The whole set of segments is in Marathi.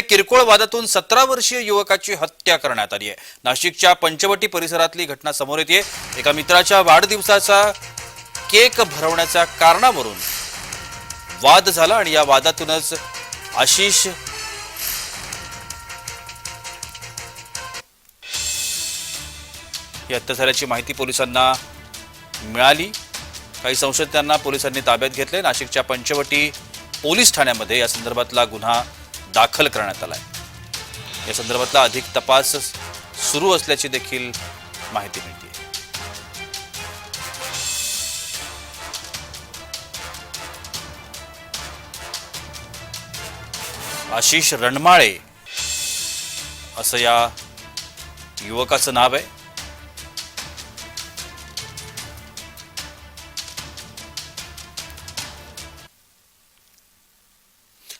किरकोळ वादातून सतरा वर्षीय युवकाची हत्या करण्यात आली आहे. नाशिकच्या पंचवटी परिसरातली घटना समोर येते. एका मित्राच्या वाढदिवसाचा केक भरवण्याच्या कारणावरून वाद झाला आणि या वादातूनच आशिष ही हत्या झाल्याची माहिती पोलिसांना मिळाली. काही संशयितांना पोलिसांनी ताब्यात घेतले. नाशिकच्या पंचवटी पोलीस ठाण्यामध्ये या संदर्भातला गुन्हा दाखल करण्यात आलाय. या संदर्भातला अधिक तपास सुरू असल्याची देखील माहिती मिळते. आशिष रणमाळे असं या युवकाचं नाव आहे.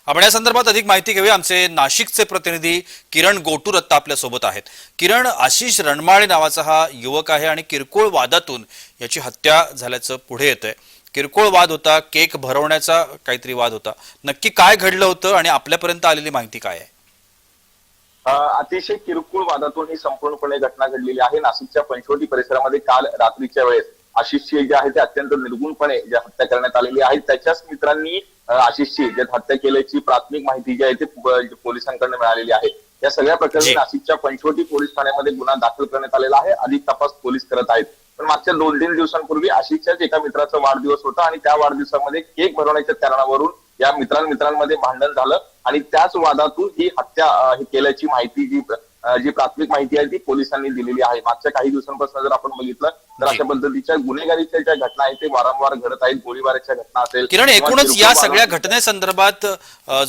आपण या संदर्भात अधिक माहिती घेऊया. आमचे नाशिकचे प्रतिनिधी किरण गोटूर आत्ता आपल्यासोबत आहेत. किरण आशिष रणमाळे नावाचा हा युवक आहे आणि किरकोळ वादातून याची हत्या झाल्याचं पुढे येत आहे किरकोळ वाद होता केक भरवण्याचा काहीतरी वाद होता. नक्की काय घडलं होतं आणि आपल्यापर्यंत आलेली माहिती काय आहे? अतिशय किरकोळ वादातून ही संपूर्णपणे घटना घडलेली आहे. नाशिकच्या पंचवटी परिसरामध्ये काल रात्रीच्या वेळेस आशिषची जे आहे ते अत्यंत निर्गुणपणे जे हत्या करण्यात आलेली आहे. त्याच्याच मित्रांनी आशिषची जे हत्या केल्याची प्राथमिक माहिती जी आहे ती पोलिसांकडून मिळालेली आहे. या सगळ्या प्रकरणी. नाशिकच्या पंचवटी पोलीस ठाण्यामध्ये गुन्हा दाखल करण्यात आलेला आहे. अधिक तपास पोलीस करत आहेत. पण मागच्या दोन तीन दिवसांपूर्वी आशिषच्याच एका मित्राचा वाढदिवस होता आणि त्या वाढदिवसामध्ये केक भरवण्याच्या कारणावरून या मित्रां मित्रांमध्ये भांडण झालं आणि त्याच वादातून ही हत्या ही केल्याची माहिती जी जी प्राथमिक माहिती आहे ती पोलिसांनी दिलेली आहे. मागच्या काही दिवसांपासून जर आपण बघितलं तर. अशा पद्धतीच्या गुन्हेगारीच्या ज्या घटना आहेत ते वारंवार घडत आहेत. गोळीबाराच्या घटना असेल किरण एकूणच या सगळ्या घटनेसंदर्भात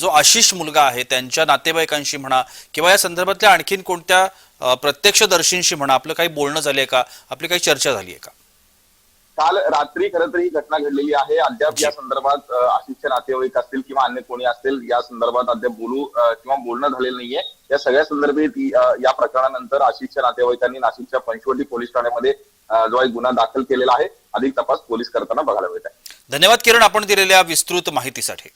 जो आशिष मुलगा आहे त्यांच्या नातेवाईकांशी म्हणा किंवा या संदर्भातल्या आणखीन कोणत्या प्रत्यक्षदर्शींशी म्हणा आपलं काही बोलणं झालंय का? आपली काही चर्चा झाली आहे का? काल रात्री खरं तर ही घटना घडलेली आहे. अद्याप या संदर्भात आशिषचे नातेवाईक असतील किंवा अन्य कोणी असतील या संदर्भात अद्याप बोलू किंवा बोलणं झालेलं नाहीये. या सगळ्या संदर्भात या प्रकरणानंतर आशिषच्या नातेवाईकांनी नाशिकच्या पंचवटी पोलीस ठाण्यामध्ये जो आहे गुन्हा दाखल केलेला आहे अधिक तपास पोलीस करताना बघायला मिळत आहे. धन्यवाद किरण आपण दिलेल्या विस्तृत माहितीसाठी.